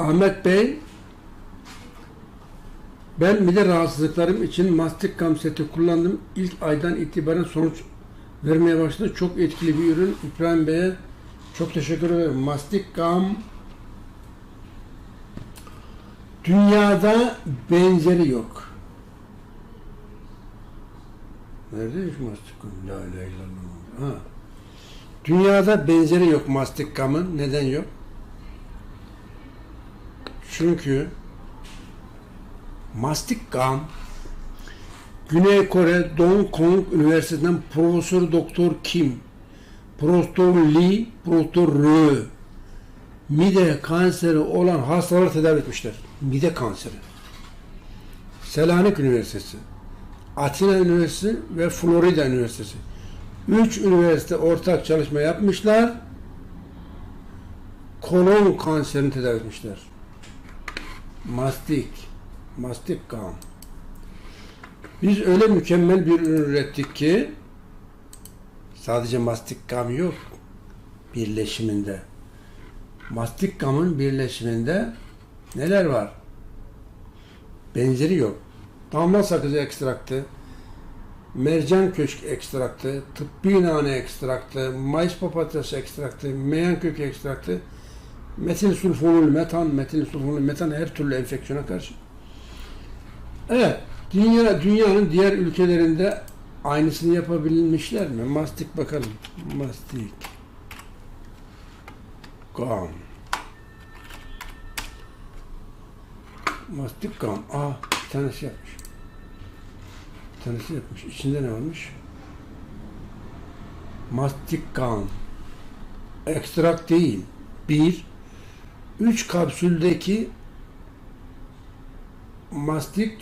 Ahmet Bey ben mide rahatsızlıklarım için mastik gam seti kullandım. İlk aydan itibaren sonuç vermeye başladı. Çok etkili bir ürün. İbrahim Bey'e çok teşekkür ederim. Mastik gam dünyada benzeri yok. Neredeymiş mastik gam? La ilahe illallah. Ha. Dünyada benzeri yok mastik gamın. Neden yok? Çünkü mastik gam Güney Kore Dong Kong Üniversitesi'nden Profesör Doktor Kim, Profesör Lee, Profesör Rö mide kanseri olan hastaları tedavi etmişler. Mide kanseri. Selanik Üniversitesi, Atina Üniversitesi ve Florida Üniversitesi. Üç üniversite ortak çalışma yapmışlar. Kolon kanserini tedavi etmişler. Mastik, mastik gam. Biz öyle mükemmel bir ürün ürettik ki sadece mastik gam yok birleşiminde. Mastik gamın birleşiminde neler var? Benzeri yok. Damla sakızı ekstraktı, mercan köşk ekstraktı, tıbbi nane ekstraktı, mayıs papatyası ekstraktı, meyan kökü ekstraktı, metil sulfonul metan, metil sulfonul metan her türlü enfeksiyona karşı. Evet, dünya dünyanın diğer ülkelerinde aynısını yapabilmişler mi? Mastik bakalım. Mastik. Gam. Mastik gam. Aa, bir tanesi yapmış. Bir tanesi yapmış. İçinde ne varmış? Mastik gam. Ekstrak değil. Bir, üç kapsüldeki mastik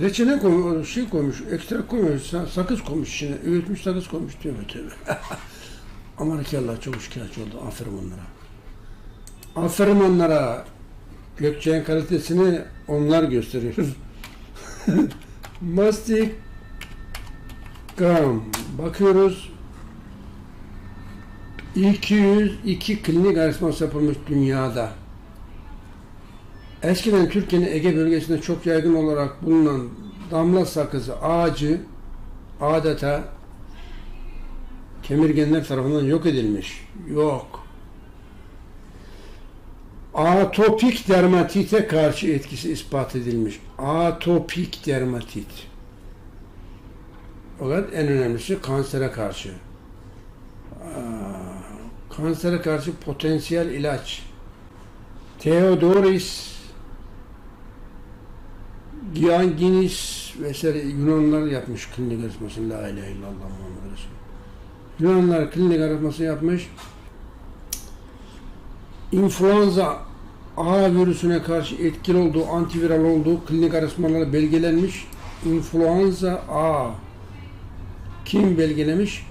reçene koymuş, şey koymuş, ekstra koymuş, sa- sakız koymuş içine, öğütmüş sakız koymuş diyor tövbe. Allah çok şikayetçi oldu. Aferin onlara. Aferin onlara. Gökçe'nin kalitesini onlar gösteriyor. Mastik gam. Bakıyoruz. 202 klinik araştırması yapılmış dünyada. Eskiden Türkiye'nin Ege bölgesinde çok yaygın olarak bulunan damla sakızı ağacı adeta kemirgenler tarafından yok edilmiş. Yok. Atopik dermatite karşı etkisi ispat edilmiş. Atopik dermatit. Fakat en önemlisi kansere karşı. Aa, kansere karşı potansiyel ilaç. Theodoris Gianginis vesaire Yunanlar yapmış klinik arasmasını. La ilahe illallah Muhammed Resulullah. Yunanlar klinik araştırması yapmış. İnfluenza A virüsüne karşı etkili olduğu, antiviral olduğu klinik araştırmalarla belgelenmiş. İnfluenza A. Kim belgelemiş?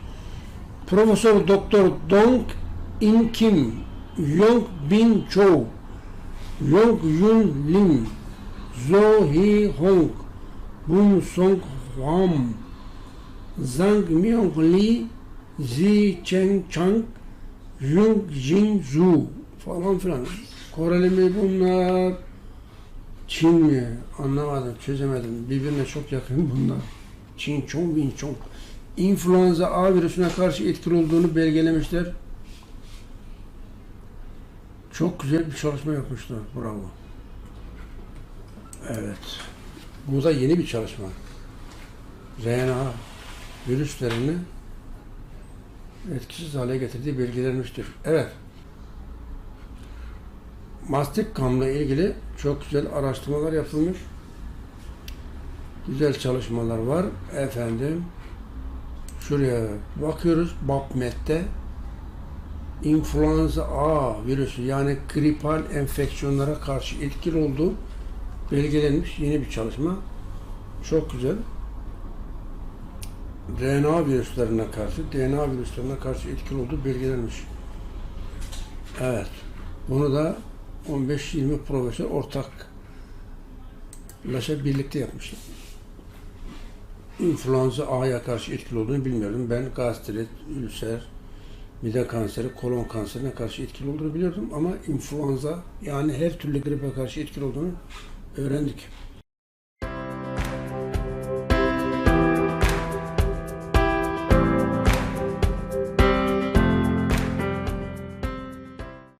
Profesör Doktor Dong In Kim, Yong Bin Cho, Yong Yun Lim, Zo Hee Hong, Bun Song Hwam, Zhang Myung Lee, Zi Cheng Chang, Jung Jin Zhu falan filan. Koreli mi bunlar? Çin mi? Anlamadım, çözemedim. Birbirine çok yakın bunlar. Çin Chong, Win Chong. İnfluenza A virüsüne karşı etkili olduğunu belgelemişler. Çok güzel bir çalışma yapmışlar. Bravo. Evet. Bu da yeni bir çalışma. RNA virüslerini etkisiz hale getirdiği belgelenmiştir. Evet. Mastik kamla ilgili çok güzel araştırmalar yapılmış. Güzel çalışmalar var. Efendim şuraya bakıyoruz. BAPMET'te influenza A virüsü yani gripal enfeksiyonlara karşı etkili olduğu belgelenmiş yeni bir çalışma. Çok güzel. RNA virüslerine karşı, DNA virüslerine karşı etkili olduğu belgelenmiş. Evet. Bunu da 15-20 profesör ortak laşa birlikte yapmışlar. İnfluenza A'ya karşı etkili olduğunu bilmiyordum. Ben gastrit, ülser, mide kanseri, kolon kanserine karşı etkili olduğunu biliyordum ama influenza yani her türlü gripe karşı etkili olduğunu öğrendik.